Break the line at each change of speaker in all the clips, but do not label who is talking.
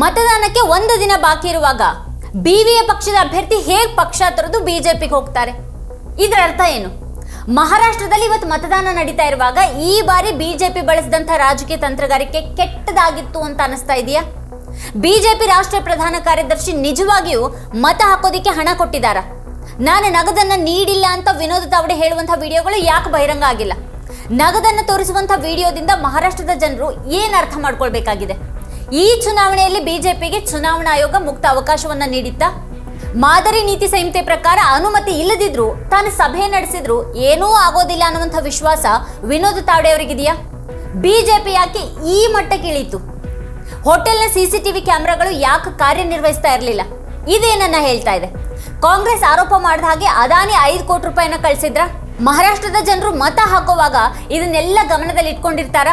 ಮತದಾನಕ್ಕೆ ಒಂದು ದಿನ ಬಾಕಿ ಇರುವಾಗ ಬಿವಿಯ ಪಕ್ಷದ ಅಭ್ಯರ್ಥಿ ಹೇಗೆ ಪಕ್ಷ ತೊರೆದು ಬಿಜೆಪಿಗೆ ಹೋಗ್ತಾರೆ? ಇದರ ಅರ್ಥ ಏನು? ಮಹಾರಾಷ್ಟ್ರದಲ್ಲಿ ಇವತ್ತು ಮತದಾನ ನಡೀತಾ ಇರುವಾಗ ಈ ಬಾರಿ ಬಿಜೆಪಿ ಬಳಸಿದಂಥ ರಾಜಕೀಯ ತಂತ್ರಗಾರಿಕೆ ಕೆಟ್ಟದಾಗಿತ್ತು ಅಂತ ಅನಿಸ್ತಾ ಇದೆಯಾ? ಬಿಜೆಪಿ ರಾಷ್ಟ್ರೀಯ ಪ್ರಧಾನ ಕಾರ್ಯದರ್ಶಿ ನಿಜವಾಗಿಯೂ ಮತ ಹಾಕೋದಿಕ್ಕೆ ಹಣ ಕೊಟ್ಟಿದ್ದಾರ? ನಾನು ನಗದನ್ನ ನೀಡಿಲ್ಲ ಅಂತ ವಿನೋದ ತಾವಡೆ ಹೇಳುವಂತಹ ವಿಡಿಯೋಗಳು ಯಾಕೆ ಬಹಿರಂಗ ಆಗಿಲ್ಲ? ನಗದನ್ನು ತೋರಿಸುವಂತಹ ವಿಡಿಯೋದಿಂದ ಮಹಾರಾಷ್ಟ್ರದ ಜನರು ಏನು ಅರ್ಥ ಮಾಡ್ಕೊಳ್ಬೇಕಾಗಿದೆ? ಈ ಚುನಾವಣೆಯಲ್ಲಿ ಬಿಜೆಪಿಗೆ ಚುನಾವಣಾ ಆಯೋಗ ಮುಕ್ತ ಅವಕಾಶವನ್ನ ನೀಡಿತ್ತಾ? ಮಾದರಿ ನೀತಿ ಸಂಹಿತೆ ಪ್ರಕಾರ ಅನುಮತಿ ಇಲ್ಲದಿದ್ರು ತಾನು ಸಭೆ ನಡೆಸಿದ್ರು ಏನೂ ಆಗೋದಿಲ್ಲ ಅನ್ನುವಂಥ ವಿಶ್ವಾಸ ವಿನೋದ್ ತಾವಡೆ ಅವರಿಗಿದೆಯಾ? ಬಿಜೆಪಿ ಯಾಕೆ ಈ ಮಟ್ಟಕ್ಕೆ ಇಳಿತು ಹೋಟೆಲ್ನ ಸಿಸಿಟಿವಿ ಕ್ಯಾಮ್ರಾಗಳು ಯಾಕೆ ಕಾರ್ಯನಿರ್ವಹಿಸ್ತಾ ಇರಲಿಲ್ಲ? ಇದೇನನ್ನ ಹೇಳ್ತಾ ಇದೆ. ಕಾಂಗ್ರೆಸ್ ಆರೋಪ ಮಾಡಿದ ಹಾಗೆ ಅದಾನಿ ಐದು ಕೋಟಿ ರೂಪಾಯಿನ ಕಳಿಸಿದ್ರ? ಮಹಾರಾಷ್ಟ್ರದ ಜನರು ಮತ ಹಾಕುವಾಗ ಇದನ್ನೆಲ್ಲ ಗಮನದಲ್ಲಿ ಇಟ್ಕೊಂಡಿರ್ತಾರ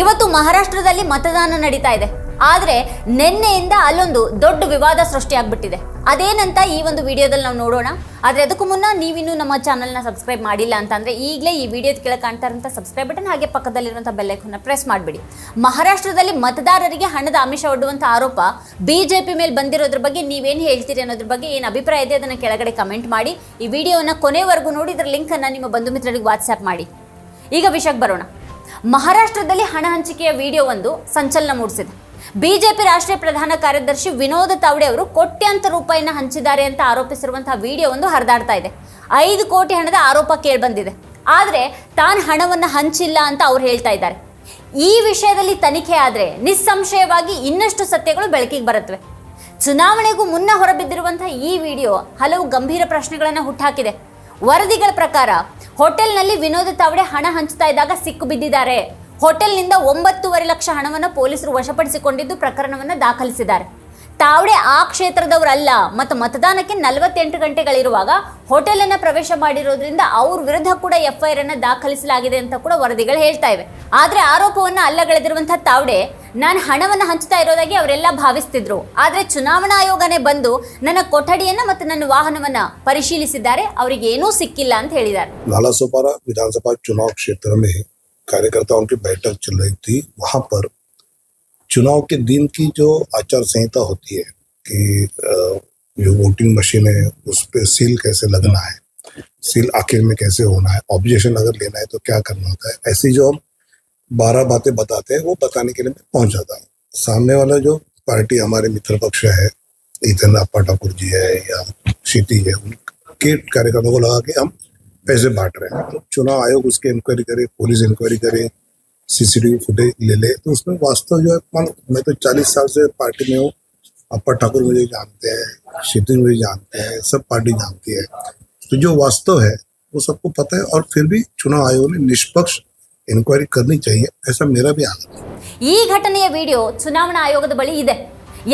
ಇವತ್ತು ಮಹಾರಾಷ್ಟ್ರದಲ್ಲಿ ಮತದಾನ ನಡೀತಾ ಇದೆ. ಆದ್ರೆ ನಿನ್ನೆಯಿಂದ ಅಲ್ಲೊಂದು ದೊಡ್ಡ ವಿವಾದ ಸೃಷ್ಟಿಯಾಗ್ಬಿಟ್ಟಿದೆ. ಅದೇನಂತ ಈ ಒಂದು ವಿಡಿಯೋದಲ್ಲಿ ನಾವು ನೋಡೋಣ. ಆದ್ರೆ ಅದಕ್ಕೂ ಮುನ್ನ ನೀವಿನ್ನೂ ನಮ್ಮ ಚಾನಲ್ನ ಸಬ್ಸ್ಕ್ರೈಬ್ ಮಾಡಿಲ್ಲ ಅಂತಂದ್ರೆ ಈಗಲೇ ಈ ವಿಡಿಯೋದ ಕೆಳಗೆ ಕಾಣ್ತಾ ಇರುವಂಥ ಸಬ್ಸ್ಕ್ರೈಬ್ ಬಟನ್ ಹಾಗೆ ಪಕ್ಕದಲ್ಲಿರುವಂಥ ಬೆಲ್ಲೈಕನ್ನ ಪ್ರೆಸ್ ಮಾಡಿಬಿಡಿ. ಮಹಾರಾಷ್ಟ್ರದಲ್ಲಿ ಮತದಾರರಿಗೆ ಹಣದ ಆಮಿಷ ಒಡ್ಡುವಂಥ ಆರೋಪ ಬಿಜೆಪಿ ಮೇಲೆ ಬಂದಿರೋದ್ರ ಬಗ್ಗೆ ನೀವೇನು ಹೇಳ್ತೀರಿ ಅನ್ನೋದ್ರ ಬಗ್ಗೆ ಏನು ಅಭಿಪ್ರಾಯ ಇದೆ ಅದನ್ನು ಕೆಳಗಡೆ ಕಮೆಂಟ್ ಮಾಡಿ. ಈ ವಿಡಿಯೋನ ಕೊನೆವರೆಗೂ ನೋಡಿ ಇದರ ಲಿಂಕನ್ನು ನಿಮ್ಮ ಬಂಧು ಮಿತ್ರರಿಗೆ ವಾಟ್ಸ್ಆ್ಯಪ್ ಮಾಡಿ. ಈಗ ವಿಷಯಕ್ಕೆ ಬರೋಣ. ಮಹಾರಾಷ್ಟ್ರದಲ್ಲಿ ಹಣ ಹಂಚಿಕೆಯ ವಿಡಿಯೋ ಒಂದು ಸಂಚಲನ ಮೂಡಿಸಿದೆ. ಬಿಜೆಪಿ ರಾಷ್ಟ್ರೀಯ ಪ್ರಧಾನ ಕಾರ್ಯದರ್ಶಿ ವಿನೋದ್ ತಾವಡೆ ಅವರು ಕೋಟ್ಯಾಂತರ ರೂಪಾಯಿನ ಹಂಚಿದ್ದಾರೆ ಅಂತ ಆರೋಪಿಸಿರುವಂತಹ ವಿಡಿಯೋ ಒಂದು ಹರಿದಾಡ್ತಾ ಇದೆ. ಐದು ಕೋಟಿ ಹಣದ ಆರೋಪ ಕೇಳಿಬಂದಿದೆ. ಆದರೆ ತಾನು ಹಣವನ್ನು ಹಂಚಿಲ್ಲ ಅಂತ ಅವ್ರು ಹೇಳ್ತಾ ಇದ್ದಾರೆ. ಈ ವಿಷಯದಲ್ಲಿ ತನಿಖೆ ಆದರೆ ನಿಸ್ಸಂಶಯವಾಗಿ ಇನ್ನಷ್ಟು ಸತ್ಯಗಳು ಬೆಳಕಿಗೆ ಬರುತ್ತವೆ. ಚುನಾವಣೆಗೂ ಮುನ್ನ ಹೊರಬಿದ್ದಿರುವಂತಹ ಈ ವಿಡಿಯೋ ಹಲವು ಗಂಭೀರ ಪ್ರಶ್ನೆಗಳನ್ನು ಹುಟ್ಟಾಕಿದೆ ವರದಿಗಳ ಪ್ರಕಾರ ಹೋಟೆಲ್ನಲ್ಲಿ ವಿನೋದ ತಾವಡೆ ಹಣ ಹಂಚ್ತಾ ಇದ್ದಾಗ ಸಿಕ್ಕು ಬಿದ್ದಿದ್ದಾರೆ. ಹೋಟೆಲ್ನಿಂದ ಒಂಬತ್ತೂವರೆ ಲಕ್ಷ ಹಣವನ್ನು ಪೊಲೀಸರು ವಶಪಡಿಸಿಕೊಂಡಿದ್ದು ಪ್ರಕರಣವನ್ನು ದಾಖಲಿಸಿದ್ದಾರೆ. ತಾವಡೆ ಆ ಕ್ಷೇತ್ರದವರಲ್ಲ ಮತ್ತು ಮತದಾನಕ್ಕೆ ನಲವತ್ತೆಂಟು ಗಂಟೆಗಳಿರುವಾಗ ಹೋಟೆಲನ್ನು ಪ್ರವೇಶ ಮಾಡಿರೋದ್ರಿಂದ ಅವ್ರ ವಿರುದ್ಧ ಕೂಡ ಎಫ್ಐಆರ್ ಅನ್ನು ದಾಖಲಿಸಲಾಗಿದೆ ಅಂತ ಕೂಡ ವರದಿಗಳು ಹೇಳ್ತಾ ಇವೆ. ಆದರೆ ಆರೋಪವನ್ನು ಅಲ್ಲಗಳೆದಿರುವಂತಹ ತಾವಡೆ, ನಾನು ಹಣವನ್ನು ಹಂಚ್ತಾ ಇರೋದಾಗಿ ಅವರೆಲ್ಲ ಭಾವಿಸ್ತಿದ್ರು. ಆದರೆ ಚುನಾವಣಾ ಆಯೋಗನೇ ಬಂದು ನನ್ನ ಕೊಠಡಿಯನ್ನ ಮತ್ತು ನನ್ನ ವಾಹನವನ್ನ ಪರಿಶೀಲಿಸಿದ್ದಾರೆ. ಅವರಿಗೆ ಏನೂ ಸಿಕ್ಕಿಲ್ಲ ಅಂತ ಹೇಳಿದ್ದಾರೆ.
ಲಾಲಾಸೋಪಾರ ವಿಧಾನಸಭಾ ಚುನಾವಣಾ ಕ್ಷೇತ್ರ कार्यकर्ताओं की बैठक चल रही थी, वहाँ पर चुनाव के दिन की जो आचार संहिता होती है कि जो वोटिंग मशीन है, उस पर सील कैसे लगना है सील आखिर में कैसे होना है ऑब्जेक्शन अगर लेना है तो क्या करना होता है, ऐसी जो हम बारह बातें बताते हैं, वो बताने के लिए मैं पहुँच जाता हूँ। सामने वाला जो पार्टी हमारे मित्र पक्ष है, इधर अप्पा ठाकुर जी है या क्षिति है, उनके कार्यकर्ताओं को लगा के हम पैसे बांट रहे हैं तो चुनाव आयोग उसकी इंक्वायरी करे पुलिस इंक्वायरी करे सीसीटीवी फुटेज ले ले तो उसमें वास्तव जो है मान मैं तो चालीस साल से पार्टी में हूँ अप्पा ठाकुर मुझे जानते हैं क्षितिज मुझे जानते हैं सब पार्टी जानती है तो जो वास्तव है वो सबको पता है और फिर भी चुनाव आयोग ने निष्पक्ष इंक्वायरी करनी चाहिए ऐसा मेरा भी आग्रह है
ಈ ಘಟನೆಯ ವಿಡಿಯೋ ಚುನಾವಣಾ ಆಯೋಗದ ಬಳಿ ಇದೆ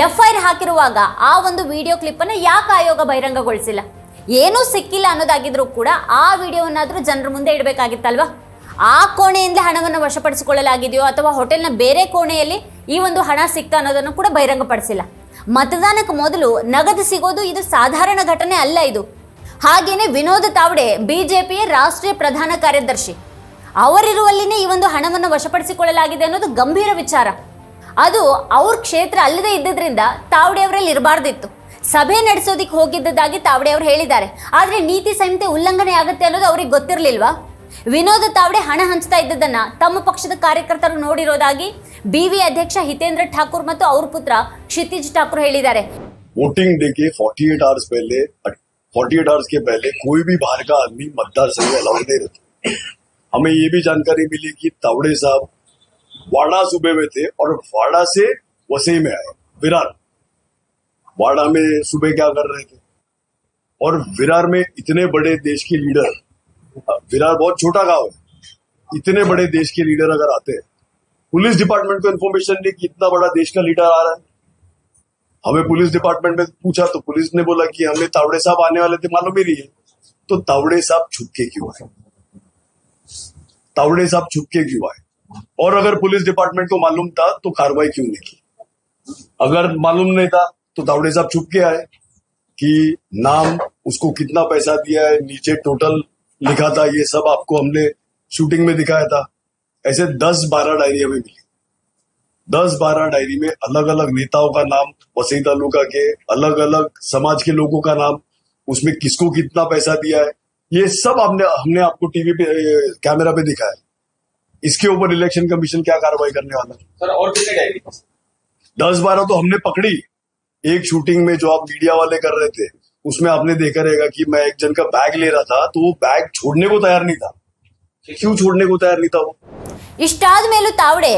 ಎಫ್ಐಆರ್ ಹಾಕಿರುವಾಗ ಆ ಒಂದು ವಿಡಿಯೋ ಕ್ಲಿಪ್ ಅನ್ನು ಯಾಕೆ ಆಯೋಗ ಬಹಿರಂಗಗೊಳಿಸಿಲ್ಲ ಏನೂ ಸಿಕ್ಕಿಲ್ಲ ಅನ್ನೋದಾಗಿದ್ರೂ ಕೂಡ ಆ ವಿಡಿಯೋವನ್ನಾದರೂ ಜನರ ಮುಂದೆ ಇಡಬೇಕಾಗಿತ್ತಲ್ವಾ? ಆ ಕೋಣೆಯಿಂದ ಹಣವನ್ನು ವಶಪಡಿಸಿಕೊಳ್ಳಲಾಗಿದೆಯೋ ಅಥವಾ ಹೋಟೆಲ್ನ ಬೇರೆ ಕೋಣೆಯಲ್ಲಿ ಈ ಒಂದು ಹಣ ಸಿಕ್ತ ಅನ್ನೋದನ್ನು ಕೂಡ ಬಹಿರಂಗಪಡಿಸಿಲ್ಲ. ಮತದಾನಕ್ಕೆ ಮೊದಲು ನಗದು ಸಿಗೋದು ಇದು ಸಾಧಾರಣ ಘಟನೆ ಅಲ್ಲ ಇದು. ಹಾಗೇನೆ ವಿನೋದ್ ತಾವಡೆ ಬಿಜೆಪಿಯ ರಾಷ್ಟ್ರೀಯ ಪ್ರಧಾನ ಕಾರ್ಯದರ್ಶಿ. ಅವರಿರುವಲ್ಲಿನೇ ಈ ಒಂದು ಹಣವನ್ನು ವಶಪಡಿಸಿಕೊಳ್ಳಲಾಗಿದೆ ಅನ್ನೋದು ಗಂಭೀರ ವಿಚಾರ. ಅದು ಅವ್ರ ಕ್ಷೇತ್ರ ಅಲ್ಲದೆ ಇದ್ದಿದ್ರಿಂದ ತಾವಡೆ ಅವರಲ್ಲಿ ಇರಬಾರ್ದಿತ್ತು. ಸಭೆ ನಡೆಸೋದಿಕ್ಕೆ ಹೋಗಿದ್ದದಾಗಿ ತಾವಡೆ ಅವರು ಹೇಳಿದ್ದಾರೆ ಆದರೆ ನೀತಿ ಸಂಹಿತೆ ಉಲ್ಲಂಘನೆ ಆಗುತ್ತೆ ಅನ್ನೋದು ಅವ್ರಿಗೆ ಗೊತ್ತಿರಲಿಲ್ವಾ ವಿನೋದ ತಾವಡೆ ಹಣ ಹಂಚ್ತಾ ಇದ್ದದನ್ನ ತಮ್ಮ ಪಕ್ಷದ ಕಾರ್ಯಕರ್ತರು ನೋಡಿರೋದಾಗಿ ಬಿವಿ ಅಧ್ಯಕ್ಷ ಹಿತೇಂದ್ರ ಠಾಕೂರ್ ಮತ್ತು ಅವ್ರ ಪುತ್ರ ಕ್ಷಿತಿಜ್ ಠಾಕೂರ್ ಹೇಳಿದ್ದಾರೆ
वोटिंग डे के 48 आवर्स पहले 48 आवर्स के पहले कोई भी बाहर का आदमी मतदार संघ अलाउड नहीं रहता हमें ये भी जानकारी मिली कि तावड़े साहब वाड़ा सूबे में थे और वाड़ा से वसई में आए विरार वाड़ा में सुबह क्या कर रहे थे? और विरार में इतने बड़े देश के लीडर विरार बहुत छोटा गाँव है। इतने बड़े देश के लीडर अगर आते हैं, पुलिस डिपार्टमेंट को इन्फॉर्मेशन दी कि इतना बड़ा देश का लीडर आ रहा है। हमें पुलिस डिपार्टमेंट में पूछा तो पुलिस ने बोला कि हमें तावड़े साहब आने वाले थे, मालूम ही नहीं है। तो तावड़े साहब छुपके क्यों आए? तावड़े साहब छुपके क्यों आए? और अगर पुलिस डिपार्टमेंट को मालूम था तो कार्रवाई क्यों नहीं की? अगर मालूम नहीं था तो तावड़े साहब छुप के आए कि नाम उसको कितना पैसा दिया है नीचे टोटल लिखा था ये सब आपको हमने शूटिंग में दिखाया था। ऐसे दस बारह डायरी हमें मिली। दस बारह डायरी में अलग अलग नेताओं का नाम वसई तालुका के अलग अलग समाज के लोगों का नाम उसमें किसको कितना पैसा दिया है ये सब हमने हमने आपको टीवी पे कैमरा पे दिखाया है। इसके ऊपर इलेक्शन कमीशन क्या कार्रवाई करने वाला है?
सर और कितने डायरी
दस बारह तो हमने पकड़ी। एक शूटिंग में जो आप मीडिया वाले कर रहे थे उसमें आपने देखा रहेगा कि मैं एक जन का बैग ले रहा था तो वो बैग छोड़ने को तैयार नहीं था क्यों छोड़ने को तैयार नहीं था वो
ಇಷ್ಟಾದ ಮೇಲೂ ತಾವಡೆ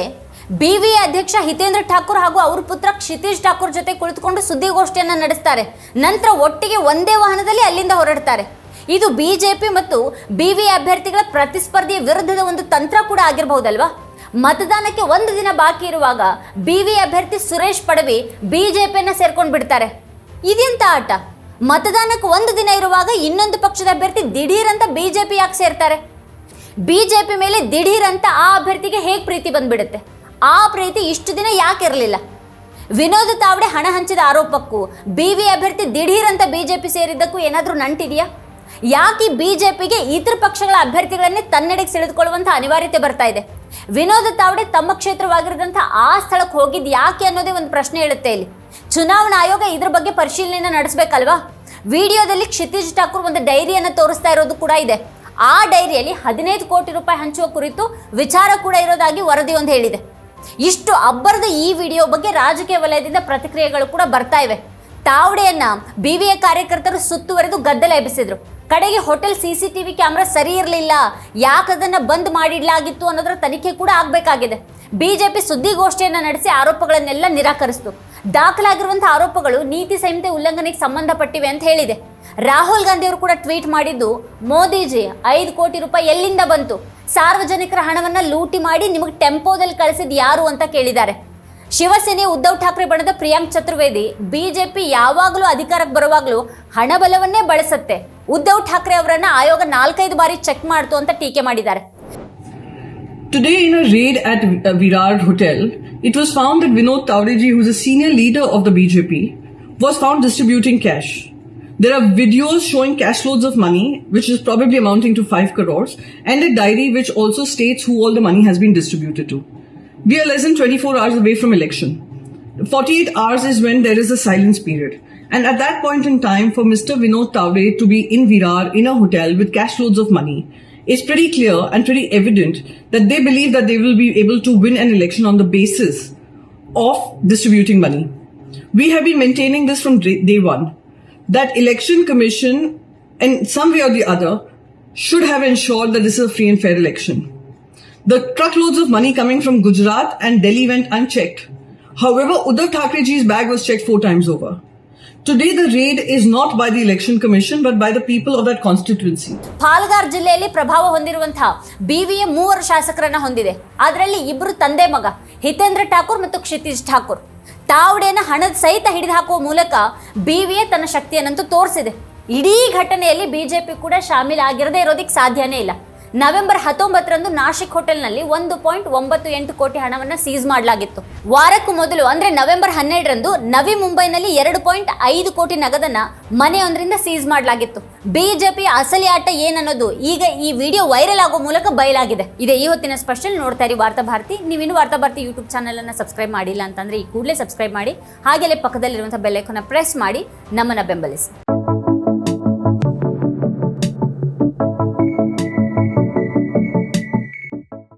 ಬಿವಿ ಅಧ್ಯಕ್ಷ ಹಿತೇಂದ್ರ ಠಾಕೂರ್ ಹಾಗೂ ಅವ್ರ ಪುತ್ರ ಕ್ಷಿತೀಶ್ ಠಾಕೂರ್ ಜೊತೆ ಕುಳಿತುಕೊಂಡು ಸುದ್ದಿಗೋಷ್ಠಿಯನ್ನ ನಡೆಸ್ತಾರೆ ನಂತರ ಒಟ್ಟಿಗೆ ಒಂದೇ ವಾಹನದಲ್ಲಿ ಅಲ್ಲಿಂದ ಹೊರಡ್ತಾರೆ ಇದು ಬಿಜೆಪಿ ಮತ್ತು ಬಿವಿ ಅಭ್ಯರ್ಥಿಗಳ ಪ್ರತಿಸ್ಪರ್ಧಿಯ ವಿರುದ್ಧದ ಒಂದು ತಂತ್ರ ಕೂಡ ಆಗಿರಬಹುದಲ್ವಾ ಮತದಾನಕ್ಕೆ ಒಂದು ದಿನ ಬಾಕಿ ಇರುವಾಗ ಬಿ ವಿ ಅಭ್ಯರ್ಥಿ ಸುರೇಶ್ ಪಡವಿ ಬಿಜೆಪಿಯನ್ನ ಸೇರ್ಕೊಂಡು ಬಿಡ್ತಾರೆ. ಇದೆಂತ ಆಟ? ಮತದಾನಕ್ಕೆ ಒಂದು ದಿನ ಇರುವಾಗ ಇನ್ನೊಂದು ಪಕ್ಷದ ಅಭ್ಯರ್ಥಿ ದಿಢೀರಂತ ಬಿಜೆಪಿ ಯಾಕೆ ಸೇರ್ತಾರೆ? ಬಿಜೆಪಿ ಮೇಲೆ ದಿಢೀರ್ ಅಂತ ಆ ಅಭ್ಯರ್ಥಿಗೆ ಹೇಗೆ ಪ್ರೀತಿ ಬಂದ್ಬಿಡುತ್ತೆ? ಆ ಪ್ರೀತಿ ಇಷ್ಟು ದಿನ ಯಾಕೆ ಇರಲಿಲ್ಲ? ವಿನೋದ ತಾವಡೆ ಹಣ ಹಂಚಿದ ಆರೋಪಕ್ಕೂ ಬಿ ವಿ ಅಭ್ಯರ್ಥಿ ದಿಢೀರ್ ಅಂತ ಬಿಜೆಪಿ ಸೇರಿದ್ದಕ್ಕೂ ಏನಾದರೂ ನಂಟಿದೆಯಾ? ಯಾಕೆ ಬಿಜೆಪಿಗೆ ಇತರ ಪಕ್ಷಗಳ ಅಭ್ಯರ್ಥಿಗಳನ್ನೇ ತನ್ನಡೆಗೆ ಸೆಳೆದುಕೊಳ್ಳುವಂಥ ಅನಿವಾರ್ಯತೆ ಬರ್ತಾ ಇದೆ? ವಿನೋದ್ ತಾವಡೆ ತಮ್ಮ ಕ್ಷೇತ್ರವಾಗಿರೋದಂಥ ಆ ಸ್ಥಳಕ್ಕೆ ಹೋಗಿದ್ದು ಯಾಕೆ ಅನ್ನೋದೇ ಒಂದು ಪ್ರಶ್ನೆ ಹೇಳುತ್ತೆ ಇಲ್ಲಿ. ಚುನಾವಣಾ ಆಯೋಗ ಇದ್ರ ಬಗ್ಗೆ ಪರಿಶೀಲನೆ ನಡೆಸಬೇಕಲ್ವಾ? ವಿಡಿಯೋದಲ್ಲಿ ಕ್ಷಿತಿಜ್ ಠಾಕೂರ್ ಒಂದು ಡೈರಿಯನ್ನು ತೋರಿಸ್ತಾ ಇರೋದು ಕೂಡ ಇದೆ. ಆ ಡೈರಿಯಲ್ಲಿ ಹದಿನೈದು ಕೋಟಿ ರೂಪಾಯಿ ಹಂಚುವ ಕುರಿತು ವಿಚಾರ ಕೂಡ ಇರೋದಾಗಿ ವರದಿ ಒಂದು ಹೇಳಿದೆ. ಇಷ್ಟು ಅಬ್ಬರದ ಈ ವಿಡಿಯೋ ಬಗ್ಗೆ ರಾಜಕೀಯ ವಲಯದಿಂದ ಪ್ರತಿಕ್ರಿಯೆಗಳು ಕೂಡ ಬರ್ತಾ ಇವೆ. ತಾವಡೆಯನ್ನ ಎ ಕಾರ್ಯಕರ್ತರು ಸುತ್ತುವರೆದು ಗದ್ದಲ ಎಬ್ಬಿಸಿದ್ರು. ಕಡೆಗೆ hotel C C T V camera ಸರಿ ಇರಲಿಲ್ಲ, ಯಾಕೆ ಅದನ್ನು ಬಂದ್ ಮಾಡಿಡ್ಲಾಗಿತ್ತು ಅನ್ನೋದರ ತನಿಖೆ ಕೂಡ ಆಗಬೇಕಾಗಿದೆ. ಬಿಜೆಪಿ ಸುದ್ದಿಗೋಷ್ಠಿಯನ್ನು ನಡೆಸಿ ಆರೋಪಗಳನ್ನೆಲ್ಲ ನಿರಾಕರಿಸಿತು. ದಾಖಲಾಗಿರುವಂಥ ಆರೋಪಗಳು ನೀತಿ ಸಂಹಿತೆ ಉಲ್ಲಂಘನೆಗೆ ಸಂಬಂಧಪಟ್ಟಿವೆ ಅಂತ ಹೇಳಿದೆ. ರಾಹುಲ್ ಗಾಂಧಿ ಅವರು ಕೂಡ ಟ್ವೀಟ್ ಮಾಡಿದ್ದು, ಮೋದಿಜಿ ಐದು ಕೋಟಿ ರೂಪಾಯಿ ಎಲ್ಲಿಂದ ಬಂತು? ಸಾರ್ವಜನಿಕರ ಹಣವನ್ನು ಲೂಟಿ ಮಾಡಿ ನಿಮಗೆ ಟೆಂಪೋದಲ್ಲಿ ಕಳಿಸಿದ ಯಾರು ಅಂತ ಕೇಳಿದ್ದಾರೆ. ಶಿವಸೇನೆ ಉದ್ಧವ್ ಠಾಕ್ರೆ ಬಣದ ಪ್ರಿಯಾಂಕ್ ಚತುರ್ವೇದಿ ಬಿಜೆಪಿ ಯಾವಾಗಲೂ ಅಧಿಕಾರಕ್ಕೆ ಬರುವಾಗಲೂ ಹಣಬಲವನ್ನೇ ಬಳಸುತ್ತೆ ಉದ್ಧವ್ ಠಾಕ್ರೆ ಅವರನ್ನ ಆಯೋಗ ನಾಲ್ಕೈದು ಬಾರಿ ಚೆಕ್ ಮಾಡ್ತು ಅಂತ ಟೀಕೆ ಮಾಡಿದ್ದಾರೆ
Today, in a raid at uh, Virar Hotel, it was found that Vinod Taureji, who is a senior leader of the BJP, was found distributing cash. There are videos showing cash loads of money, which is probably amounting to 5 crores, and a diary which also states who all the money has been distributed to. We are less than 24 hours away from election. 48 hours is when there is a silence period. And at that point in time, for Mr. Vinod Taude to be in Virar in a hotel with cash loads of money, it's pretty clear and pretty evident that they believe that they will be able to win an election on the basis of distributing money. We have been maintaining this from day one that election commission in some way or the other should have ensured that this is a free and fair election. Truckloads of money coming from Gujarat and delivered and check how Uddhav Thackeray ji's bag was check four times over today the raid is not by the election commission but by the people of the constituency
Palghar ಜಿಲ್ಲೆಯಲ್ಲಿ ಪ್ರಭಾವ ಹೊಂದಿರುವಂಥ B V A ಮೂವರು ಶಾಸಕರನ್ನು ಹೊಂದಿದೆ. ಅದರಲ್ಲಿ ಇಬ್ಬರು ತಂದೆ ಮಗ, ಹಿತೇಂದ್ರ ಠಾಕೂರ್ ಮತ್ತು ಕ್ಷಿತಿಜ್ ಠಾಕೂರ್. ತಾವುಡೆನ ಹಣದ ಸಹಿತ ಹಿಡಿದು ಹಾಕುವ ಮೂಲಕ ಬಿ ತನ್ನ ಶಕ್ತಿಯನ್ನಂತೂ ತೋರಿಸಿದೆ. ಇಡೀ ಘಟನೆಯಲ್ಲಿ ಬಿಜೆಪಿ ಕೂಡ ಪಿ ಆಗಿರದೇ ಇರೋದಕ್ಕೆ ಸಾಧ್ಯನೇ ಇಲ್ಲ. ನವೆಂಬರ್ ಹತ್ತೊಂಬತ್ತರಂದು ನಾಶಿಕ್ ಹೋಟೆಲ್ನಲ್ಲಿ ಒಂದು ಪಾಯಿಂಟ್ ಒಂಬತ್ತು ಎಂಟು ಕೋಟಿ ಹಣವನ್ನು ಸೀಸ್ ಮಾಡಲಾಗಿತ್ತು. ವಾರಕ್ಕೂ ಮೊದಲು, ಅಂದರೆ ನವೆಂಬರ್ ಹನ್ನೆರಡರಂದು, ನವಿ ಮುಂಬೈನಲ್ಲಿ ಎರಡು ಪಾಯಿಂಟ್ ಐದು ಕೋಟಿ ನಗದನ್ನ ಮನೆಯೊಂದರಿಂದ ಸೀಸ್ ಮಾಡಲಾಗಿತ್ತು. ಬಿಜೆಪಿ ಅಸಲಿ ಆಟ ಏನನ್ನೋದು ಈಗ ಈ ವಿಡಿಯೋ ವೈರಲ್ ಆಗೋ ಮೂಲಕ ಬಯಲಾಗಿದೆ. ಇದೆ ಈ ಹೊತ್ತಿನ ಸ್ಪೆಷಲ್ ನೋಡ್ತಾ ಇರಿ ವಾರ್ತಾ ಭಾರತಿ. ನೀವಿನ್ನು ವಾರ್ತಾ ಭಾರತಿ ಯೂಟ್ಯೂಬ್ ಚಾನಲ್ ಅನ್ನ ಸಬ್ಸ್ಕ್ರೈಬ್ ಮಾಡಿಲ್ಲ ಅಂತಂದ್ರೆ ಈ ಕೂಡಲೇ ಸಬ್ಸ್ಕ್ರೈಬ್ ಮಾಡಿ, ಹಾಗೆಯೇ ಪಕ್ಕದಲ್ಲಿರುವಂಥ ಬೆಲ್ಲೈಕನ್ನ ಪ್ರೆಸ್ ಮಾಡಿ, ನಮ್ಮನ್ನ ಬೆಂಬಲಿಸಿ.